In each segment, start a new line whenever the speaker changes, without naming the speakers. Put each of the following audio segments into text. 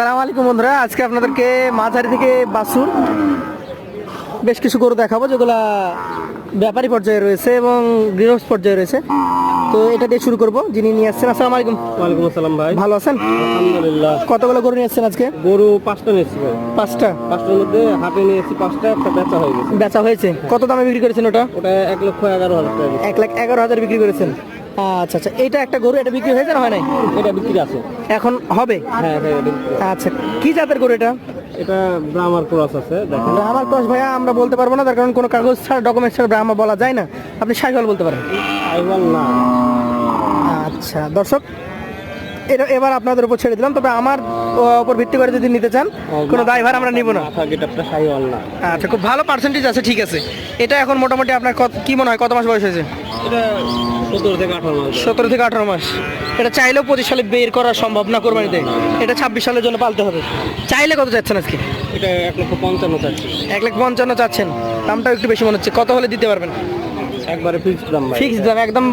সালাম আলাইকুম বন্ধুরা আজকে আপনাদেরকে মাঝারি থেকে বাসুর বেশ কিছু গরু দেখাবো যেগুলা ব্যাপারী পর্যায়ে রয়েছে এবং গৃহস্থ পর্যায়ে রয়েছে। তো এটা দিয়ে শুরু করব যিনি নিয়ে আসছেন আসসালামু আলাইকুম।
ওয়ালাইকুম আসসালাম ভাই।
ভালো আছেন?
আলহামদুলিল্লাহ।
কতগুলো গরু নিয়ে আসছেন আজকে?
গরু পাঁচটা নিয়েছি ভাই।
পাঁচটা?
পাঁচটার মধ্যে হাটে নিয়েছি পাঁচটা একটা বেচা হয়ে গেছে।
বেচা হয়েছে। কত দামে বিক্রি করেছেন ওটা?
ওটা এক লক্ষ এগারো হাজার টাকা।
এক লাখ এগারো হাজার বিক্রি করেছেন। আচ্ছা আচ্ছা। এটা একটা গরু এটা বিক্রি হয়েছে না হয় নাই?
এটা বিক্রি আছে।
এখন হবে?
হ্যাঁ হ্যাঁ।
আচ্ছা কি জাতের গরু এটা?
এটা ব্রাহ্মার ক্রস আছে দেখেন।
আমার ক্রস ভাইয়া আমরা বলতে পারব না তার কারণ কোনো কাগজ ছাড়া ডকুমেন্টস ছাড়া ব্রাহ্মা বলা যায় না। আপনি সাইকেল বলতে পারেন।
আইওয়াল না।
আচ্ছা দর্শক এটা এবার আপনাদের উপর ছেড়ে দিলাম। তবে আমার উপর ভিত্তি করে যদি নিতে চান কোনো দায়ভার আমরা নিব না। আচ্ছা খুব ভালো পার্সেন্টেজ আছে ঠিক আছে। এটা এখন মোটামুটি আপনার কত কি মনে হয় কত মাস বয়স হয়েছে?
সতেরো থেকে আঠারো মাস।
এটা চাইলেও পঁচিশ সালে বের করা সম্ভব না কোরবানিতে। এটা ছাব্বিশ সালের জন্য পালতে হবে। চাইলে কত যাচ্ছেন আজকে?
এটা এক লক্ষ পঞ্চান্ন চাচ্ছি।
এক লাখ পঞ্চান্ন চাচ্ছেন। দামটাও একটু বেশি মনে হচ্ছে। কত হলে দিতে পারবেন?
একবারে ফিক্সড দাম ভাই।
ফিক্স দাম একদম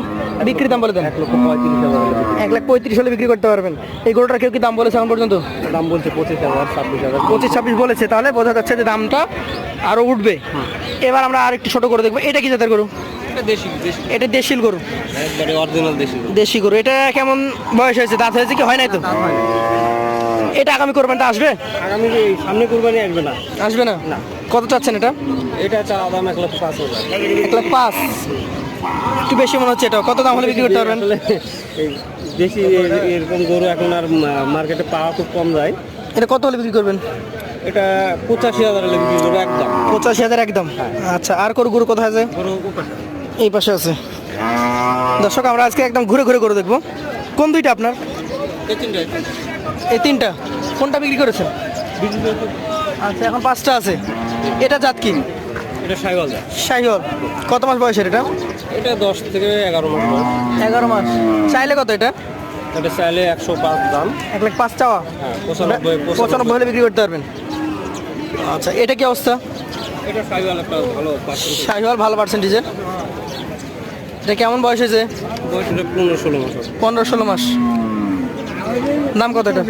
বিক্রি দাম বলে দেন।
এক লক্ষ পঁয়ত্রিশ হাজার
এক লাখ পঁয়ত্রিশ হলে বিক্রি করতে পারবেন। এই গরুটার কেউ কি দাম বলেছে এখন পর্যন্ত?
দাম বলছে পঁচিশ হাজার ছাব্বিশ হাজার।
পঁচিশ ছাব্বিশ বলেছে। তাহলে বোঝা যাচ্ছে যে দামটা আরও উঠবে। এবার আমরা আর একটু ছোট করে দেখব। এটা কি জাতের গরু?
এটা দেশি দেশি।
দেশিল গরু।
একবারে অরিজিনাল দেশি
দেশি গরু। এটা কেমন বয়স হয়েছে? দাঁত হয়েছে কি? হয় নাই তো? এটা আগামী কোরবানিটা আসবে?
আগামী সামনে কুরবানি আসবে না।
আসবে না?
না।
কত চাচ্ছেন এটা?
এটা চাওয়া দাম এক লক্ষ পাঁচ হাজার।
এক লাখ পাঁচ। একটু বেশি মনে হচ্ছে এটা কত দাম হলে বিক্রি করতে পারবেন?
দেশি এরকম গরু এখন আর মার্কেটে পাওয়া খুব কম যায়।
এটা কত হলে বিক্রি করবেন?
এটা পঁচাশি হাজার হলে বিক্রি করব একদম।
পঁচাশি হাজার একদম। আচ্ছা আর কোনো গরু কোথায় আছে?
গরু।
এই পাশে আছে। দর্শক আমরা আজকে একদম ঘুরে ঘুরে করে দেখব। কোন দুইটা আপনার?
এই
তিনটা। কোনটা বিক্রি করেছেন? আচ্ছা এখন পাঁচটা আছে। এটা জাত কি?
এটা যায়
কত মাস বয়সের এটা?
এটা দশ থেকে এগারো মাস
এগারো মাস। চাইলে কত এটা?
এটা চাইলে একশো পাঁচ দাম।
এক লাখ পাঁচ চাওয়া?
হ্যাঁ পঁচানব্বই
পঁচানব্বই। হলে বিক্রি করতে পারবেন। আচ্ছা এটা কি অবস্থা?
এটা একটা ভালো
পার্সেন্টেজের এটা কেমন বয়স হয়েছে?
পনেরো ষোলো মাস।
পনেরো ষোলো মাস। দাম কত এটা?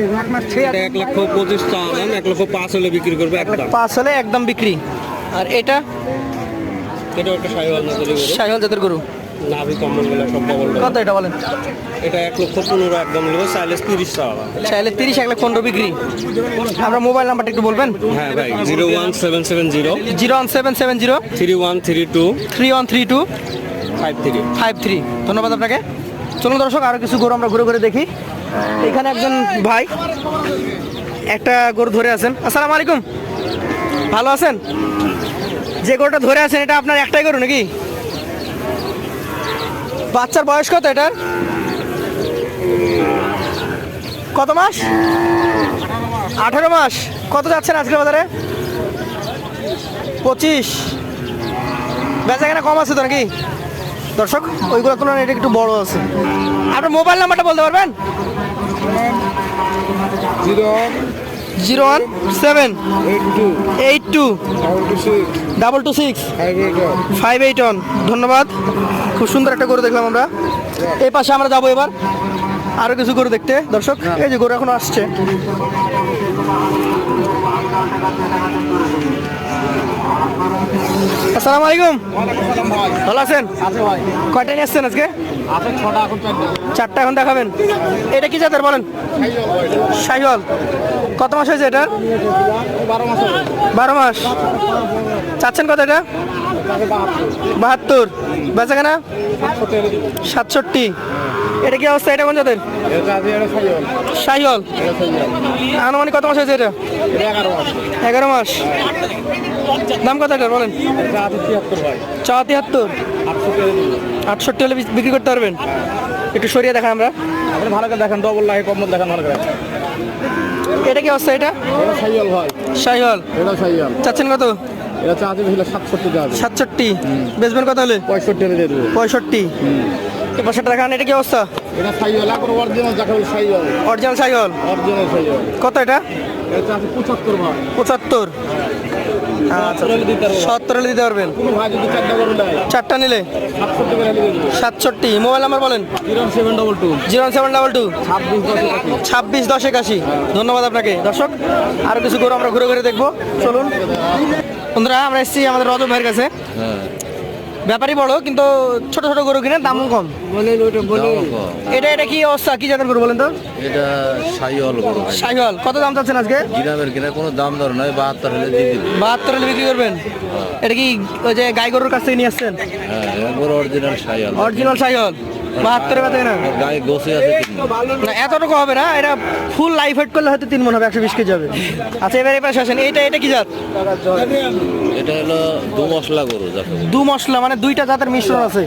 এক লক্ষ পঁচিশ দাম এক লক্ষ পাঁচ হলে বিক্রি করব একদম
পাঁচ হলে একদম বিক্রি। আর এটা?
এটা একটা গরু।
জাতের গরু।
নাভি কম্বলগুলো সব ডবল ডবল।
কত এটা বলেন?
এটা এক লক্ষ পনেরো একদম নেব চাইলে তিরিশ
চাইলে তিরিশ এক লাখ পনেরো বিক্রি। আমরা মোবাইল নাম্বারটা একটু বলবেন?
হ্যাঁ ভাই zero one seven seven zero
zero one seven seven zero
three one three two.
Three one three two.
Five three
five three ধন্যবাদ আপনাকে। চলুন দর্শক আরও কিছু গরু আমরা ঘুরে ঘুরে দেখি। এখানে একজন ভাই, একটা গরু ধরে আছেন। আসসালামু আলাইকুম। ভালো আছেন? যে গরুটা ধরে আছেন, এটা আপনার একটাই গরু নাকি? বাচ্চার বয়স কত এটার? কত মাস? আঠারো মাস। কত যাচ্ছেন আজকের বাজারে? পঁচিশ। বেচা কেনা কম আছে তো নাকি? দর্শক, ওইগুলো তুলনায় এটা একটু বড় আছে। আপনার মোবাইল নাম্বারটা বলতে পারবেন?
Zero
zero one seven.
Eight two. Double two six. Five eight
one. ধন্যবাদ। খুব সুন্দর একটা গরু দেখলাম আমরা। এই পাশে আমরা যাব এবার। আরও কিছু গরু দেখতে। দর্শক, এই যে গরু এখনও আসছে। আসসালামু আলাইকুম। ভালো আছেন? কয়টা নিয়ে আসছেন আজকে?
চারটে।
এখন দেখাবেন। এটা কি জাতের বলেন? শাহিওয়াল কত মাস হয়েছে এটা
বারো মাস হবে
বারো মাস। চাচ্ছেন কত এটা? বাহাত্তর। বেচা কেনা? সাতষট্টি। এটা কি অবস্থা? এটা কোন জাতের?
সাইওয়াল
আনুমানিক কত মাস হয়েছে এটা?
এগারো মাস।
দাম কত এটা বলেন? চা তিয়াত্তর আটষট্টি হলে বিক্রি। করতে পারবেন? একটু সরিয়ে দেখান আমরা।
ভালো করে দেখেন ডবল লাগে কম্বল দেখেন ভালো করে।
এটা কি অবস্থা এটা?
এটা ভাই।
শাহিওয়াল
এটা সাইওয়াল
চাচ্ছেন কত?
এটা চা হলে সাতষট্টি।
সাতষট্টি। বেচবেন কত হলে?
পঁয়ষট্টি হলে দেবো।
পঁয়ষট্টি। এই টাকা এটা কি অবস্থা?
এটা সাইওয়াল এখন অরিজিনাল যাকে বলে Sahiwal.
Original cycle
original Sahiwal.
কত এটা?
এটা আছে পঁচাত্তর ভাই
পঁচাত্তর। আচ্ছা। সত্তর দিতে পারবেন?
চারটা
নিলে?
সাতষট্টি করে
মোবাইল নাম্বার বলেন?
Zero seven double two. ছাব্বিশ দশ একাশি।
একাশি। ধন্যবাদ আপনাকে। দর্শক আরও কিছু গরু আমরা ঘুরে ঘুরে দেখব। চলুন। বন্ধুরা আমরা এসেছি আমাদের রজব ভাইয়ের কাছে। ব্যাপারই বড় কিন্তু ছোট ছোট গরু কিনে দাম কম।
বলেন ওইটা বলেন
এটা এটা কি অবস্থা? কি জাতের গরু বলেন তো?
এটা সাইওয়াল গরু ভাই।
সাইহল কত দাম চাচ্ছেন আজকে?
গ্রামের কিনা কোনো দাম দর নয় বাহাত্তর হলে দিয়ে দিন
বাহাত্তর হলে বিক্রি করবেন? এটা কি ওই যে গাই গরুর কাছ থেকে নিয়ে আসছেন?
হ্যাঁ গরু অরিজিনাল সাইওয়াল
অরিজিনাল সাইহল বাহাত্তরে বেচে না?
গায়ে গোসে আছে
না এতটুকু হবে না এটা ফুল লাইফ হেড করলে হয়তো তিন মন হবে একশো বিশ কেজি হবে। আচ্ছা এবার এবার আসেন এইটা এটা কি জাত?
এটা হলো দু মশলা গরু যাকে
দু মশলা মানে দুইটা জাতের মিশ্রণ আছে।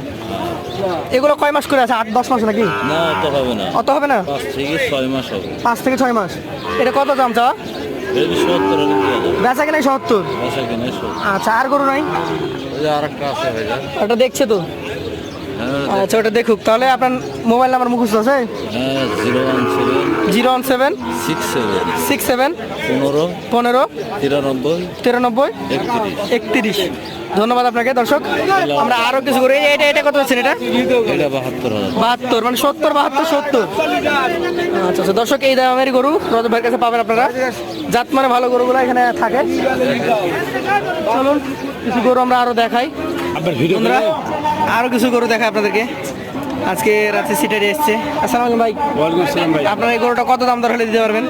এগুলো কয় মাস করে আছে? আট দশ মাস নাকি?
না অত হবে না।
অত হবে না?
পাঁচ থেকে ছয় মাস হবে।
পাঁচ থেকে ছয় মাস। এটা কত দাম চা
এটা
বেচা কিনা সত্তর? আচ্ছা আর গরু নাই?
ওই আর একটা আছে ভাইয়া।
দেখছে তো। আচ্ছা ওটা দেখুক। তাহলে আপনার মোবাইল নাম্বার মুখস্থ আছে?
হ্যাঁ zero one seven six seven
six seven
পনেরো
পনেরো
তিরানব্বই
তিরানব্বই
একত্রিশ।
ধন্যবাদ আপনাকে দর্শক। আমরা আরও কিছু করি এটা এটা কত আছেন এটা?
বাহাত্তর
মানে সত্তর বাহাত্তর সত্তর। আচ্ছা আচ্ছা দর্শক এই দামের গরু রজব ভাইয়ের কাছে পাবেন আপনারা। জাত মানে ভালো গরুগুলো এখানে থাকে। চলুন কিছু গরু আমরা আরও দেখাই। বন্ধুরা আরও কিছু গরু দেখাই আপনাদেরকে। আজকে রাতে সিটারি এসছে। আসসালামু আলাইকুম ভাই।
ওয়ালাইকুম আসসালাম ভাই।
আপনার এই গরুটা কত দাম দর হলে দিতে পারবেন?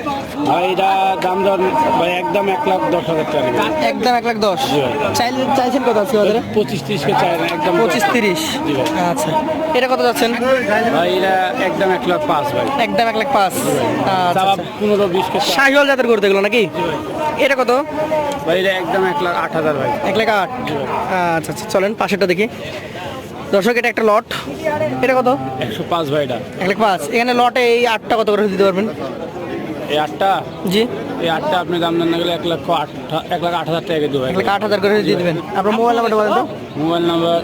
ভাই এটা দাম দর ভাই একদম এক লাখ দশ হাজার টাকা
একদম এক লাখ দশ। চাইলে চাইছেন কত আজকে বাজারে?
পঁচিশ তিরিশকে চাই একদম
পঁচিশ। তিরিশ। আচ্ছা। এটা কত যাচ্ছেন?
ভাই এটা একদম এক লাখ পাঁচ ভাই।
একদম এক লাখ পাঁচ। আচ্ছা আচ্ছা।
পনেরো বিশকে চাই।
শাহিওয়াল জাতের গরু দেখল নাকি? এটা কত?
ভাই এটা একদম এক লাখ আট হাজার ভাই।
এক লাখ আট। আচ্ছা আচ্ছা চলেন পাশেরটা দেখি। দর্শক এটা একটা লট এটা কত?
একশো পাঁচ ভাই এটা।
এক লাখ পাঁচ। এখানে লটে এই আটটা কত করে দিতে পারবেন?
এই আটটা?
জি।
এই আটটা আপনি দাম না গেলে এক লক্ষ আট এক লাখ আট হাজার টাকা দেবো।
এক লাখ আট হাজার করে দিয়ে দেবেন। আপনার মোবাইল নাম্বারটা বলেন তো।
Mobile number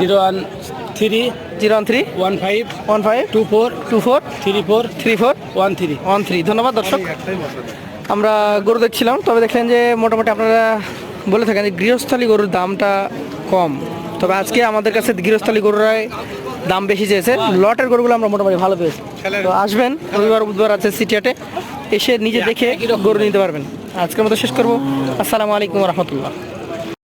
zero one three
zero one three
one five
one five
two four
two four
three four
three four
one three.
One three. ধন্যবাদ দর্শক। আমরা গরু দেখছিলাম তবে দেখলেন যে মোটামুটি আপনারা বলে থাকেন যে গৃহস্থলী গরুর দামটা কম। তবে আজকে আমাদের কাছে গৃহস্থলী গরুরাই দাম বেশি চেয়েছে। লটের গরুগুলো আমরা মোটামুটি ভালো পেয়েছি। তো আসবেন, রবিবার, বুধবার আছে সিটিয়াটে এসে নিজে দেখে গরু নিতে পারবেন। আজকের মতো শেষ করব। আসসালামু আলাইকুম রহমতুল্লাহ।